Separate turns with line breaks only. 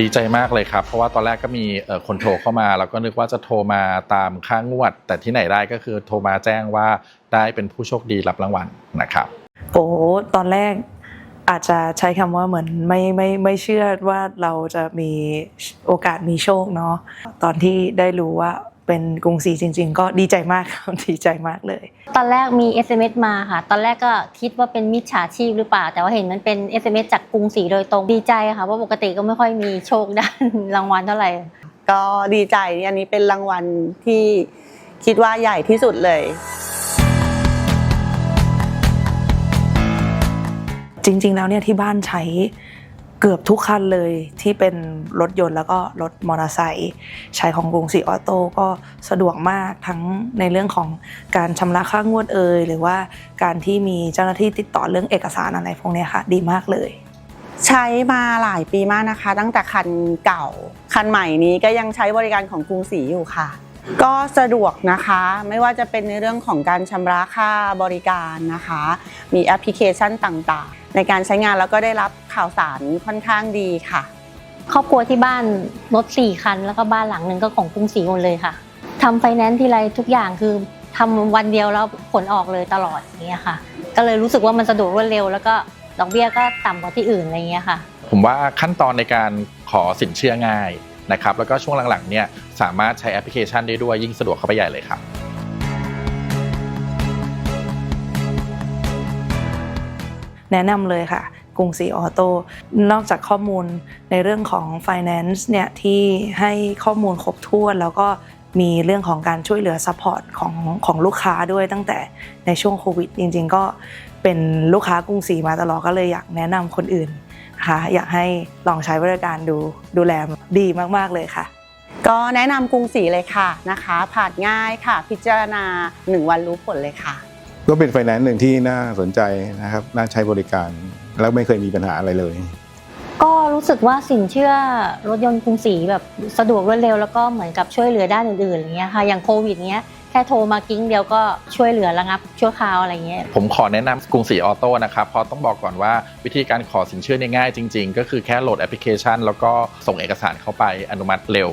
ดีใจมากเลยครับ เพราะว่าตอนแรกก็มีคนโทรเข้ามา แล้วก็นึกว่าจะโทรมาตามค่างวด แต่ที่ไหนได้ก็คือโทรมาแจ้งว่าได้เป็นผู้โชคดีรับรางวัลนะครับ
โอ้ตอนแรกอาจจะใช้คำว่าเหมือนไม่ไม่ไม่เชื่อว่าเราจะมีโอกาสมีโชคเนาะตอนที่ได้รู้ว่า เป็นกรุงศรีจริง ๆ ก็ดีใจมากครับดีใจมากเลย
ตอนแรกมี SMS มาค่ะ ตอนแรกก็คิดว่าเป็นมิจฉาชีพหรือเปล่า แต่ว่าเห็นมันเป็น SMS จากกรุงศรีโดยตรงดีใจค่ะเพราะปกติก็ไม่ค่อยมีโชคด้านรางวัลเท่าไหร่
ก็ดีใจอันนี้เป็นรางวัลที่คิดว่าใหญ่ที่สุดเลย
จริง ๆ แล้วเนี่ยที่บ้านใช้ เกือบทุกคันเลยที่เป็นรถยนต์แล้วก็รถมอเตอร์ไซค์ใช้ของกรุงศรีออโต้ก็สะดวกมากทั้งในเรื่องของการชำระค่างวดเอยหรือว่าการที่มีเจ้าหน้าที่ติดต่อเรื่องเอกสารอะไรพวกนี้ค่ะดีมากเลย
ใช้มาหลายปีมากนะคะ ตั้งแต่คันเก่า คันใหม่นี้ก็ยังใช้บริการของกรุงศรีอยู่ค่ะ ก็สะดวกนะคะ ไม่ว่าจะเป็นในเรื่องของการชำระค่าบริการนะคะ มีแอปพลิเคชันต่างๆ ในการใช้งานแล้วก็ได้รับข่าวสารค่อนข้างดีค่ะ
ครอบครัวที่บ้านรถสี่คัน แล้วก็บ้านหลังหนึ่งก็ของกรุงศรีหมดเลยค่ะทำไฟแนนซ์ทีไรทุกอย่างคือทำวันเดียวแล้วผลออกเลยตลอดอย่างเงี้ยค่ะ ก็เลยรู้สึกว่ามันสะดวกรวดเร็ว แล้วก็ดอกเบี้ยก็ต่ำกว่าที่อื่นอะไรเงี้ยค่ะ
ผมว่าขั้นตอนในการขอสินเชื่อง่ายนะครับแล้วก็ช่วงหลังๆเนี่ยสามารถใช้แอปพลิเคชันได้ด้วยยิ่งสะดวกเข้าไปใหญ่เลยครับ
แนะนำเลยค่ะกรุงศรีออโต้นอกจากข้อมูลในเรื่องของ Finance เนี่ยที่ให้ข้อมูลครบถ้วนแล้วก็มีเรื่องของการช่วยเหลือซัพพอร์ตของของลูกค้าด้วยตั้งแต่ในช่วงโควิด จริง ๆ ก็เป็นลูกค้ากรุงศรีมาตลอดก็เลยอยากแนะนำคนอื่นนะคะอยากให้ลองใช้บริการดูดูแลดีมาก ๆ เลยค่ะ
ก็แนะนำกรุงศรีเลยค่ะนะคะ ผ่านง่ายค่ะ พิจารณา 1 วันรู้ผลเลยค่ะ
ก็เป็นไฟแนนซ์หนึ่งที่น่าสนใจนะครับน่าใช้บริการแล้วไม่เคยมีปัญหาอะไรเลย
ก็รู้สึกว่าสินเชื่อรถยนต์กรุงศรีแบบสะดวกรวดเร็วแล้วก็เหมือนกับช่วยเหลือด้านอื่นๆอย่างเงี้ยค่ะอย่างโควิดเงี้ยแค่โทรมากิ้งเดียวก็ช่วยเหลือระงับชั่วคราวอะไรเงี้ย
ผมขอแนะนำกรุงศรีออโต้นะครับ เพราะต้องบอกก่อนว่าวิธีการขอสินเชื่อเนี่ยง่ายจริง ๆ ก็คือแค่โหลดแอปพลิเคชัน แล้วก็ส่งเอกสารเข้าไปอนุมัติเร็ว